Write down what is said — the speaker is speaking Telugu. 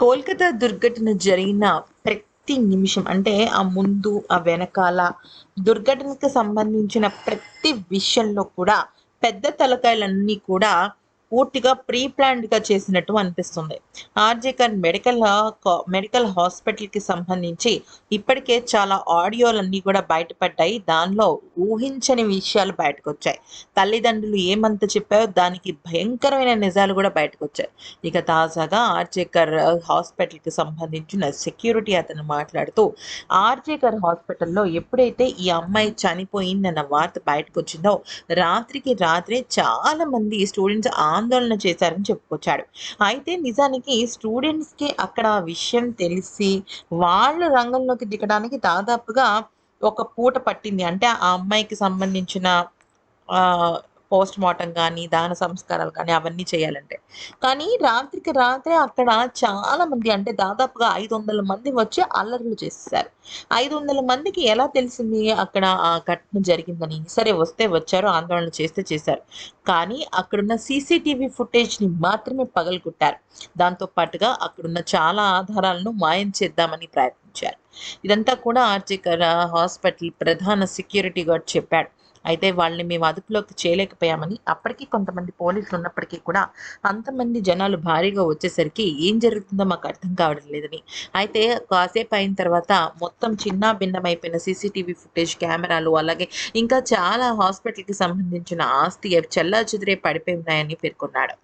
కోల్కతా దుర్ఘటన జరిగిన ప్రతి నిమిషం అంటే ఆ ముందు ఆ వెనకాల దుర్ఘటనకు సంబంధించిన ప్రతి విషయంలో కూడా పెద్ద తలకాయలన్నీ కూడా పూర్తిగా ప్రీ ప్లాన్డ్గా చేసినట్టు అనిపిస్తుంది. ఆర్జేకర్ మెడికల్ మెడికల్ హాస్పిటల్కి సంబంధించి ఇప్పటికే చాలా ఆడియోలన్నీ కూడా బయటపడ్డాయి. దానిలో ఊహించని విషయాలు బయటకు వచ్చాయి తల్లిదండ్రులు ఏమంత చెప్పారో దానికి భయంకరమైన నిజాలు కూడా బయటకు వచ్చాయి ఇక తాజాగా ఆర్జేకర్ హాస్పిటల్కి సంబంధించిన సెక్యూరిటీ అతను మాట్లాడుతూ ఆర్జేకర్ హాస్పిటల్లో ఎప్పుడైతే ఈ అమ్మాయి చనిపోయిందన్న వార్త బయటకు వచ్చిందో రాత్రికి రాత్రే చాలా మంది స్టూడెంట్స్ ఆందోళన చేశారని చెప్పుకొచ్చాడు. అయితే నిజానికి స్టూడెంట్స్కి అక్కడ విషయం తెలిసి వాళ్ళు రంగంలోకి దిగడానికి దాదాపుగా ఒక పూట పట్టింది. అంటే ఆ అమ్మాయికి సంబంధించిన పోస్ట్ మార్టం కానీ దాన సంస్కారాలు కానీ అవన్నీ చేయాలంటే. కానీ రాత్రికి రాత్రే అక్కడ చాలా మంది అంటే దాదాపుగా ఐదు వందల మంది వచ్చి అల్లర్లు చేశారు ఐదు వందల మందికి ఎలా తెలిసింది అక్కడ ఆ ఘటన జరిగిందని? సరే వస్తే వచ్చారు ఆందోళన చేస్తే చేశారు. కానీ అక్కడున్న సీసీటీవీ ఫుటేజ్ని మాత్రమే పగలగొట్టారు. దాంతో పాటుగా అక్కడున్న చాలా ఆధారాలను మాయం చేద్దామని ప్రయత్నించారు. ఇదంతా కూడా ఆర్జికర్ హాస్పిటల్ ప్రధాన సెక్యూరిటీ గార్డ్ చెప్పాడు అయితే వాళ్ళని మేము అదుపులోకి చేయలేకపోయామని అప్పటికి కొంతమంది పోలీసులు ఉన్నప్పటికీ కూడా అంతమంది జనాలు భారీగా వచ్చేసరికి ఏం జరుగుతుందో మాకు అర్థం కావడం లేదని. అయితే కాసేపు అయిన తర్వాత మొత్తం చిన్న భిన్నమైపోయిన సీసీటీవీ ఫుటేజ్ కెమెరాలు అలాగే ఇంకా చాలా హాస్పిటల్కి సంబంధించిన ఆస్తి చెల్లా చెదిరే పడిపోయి ఉన్నాయని పేర్కొన్నాడు.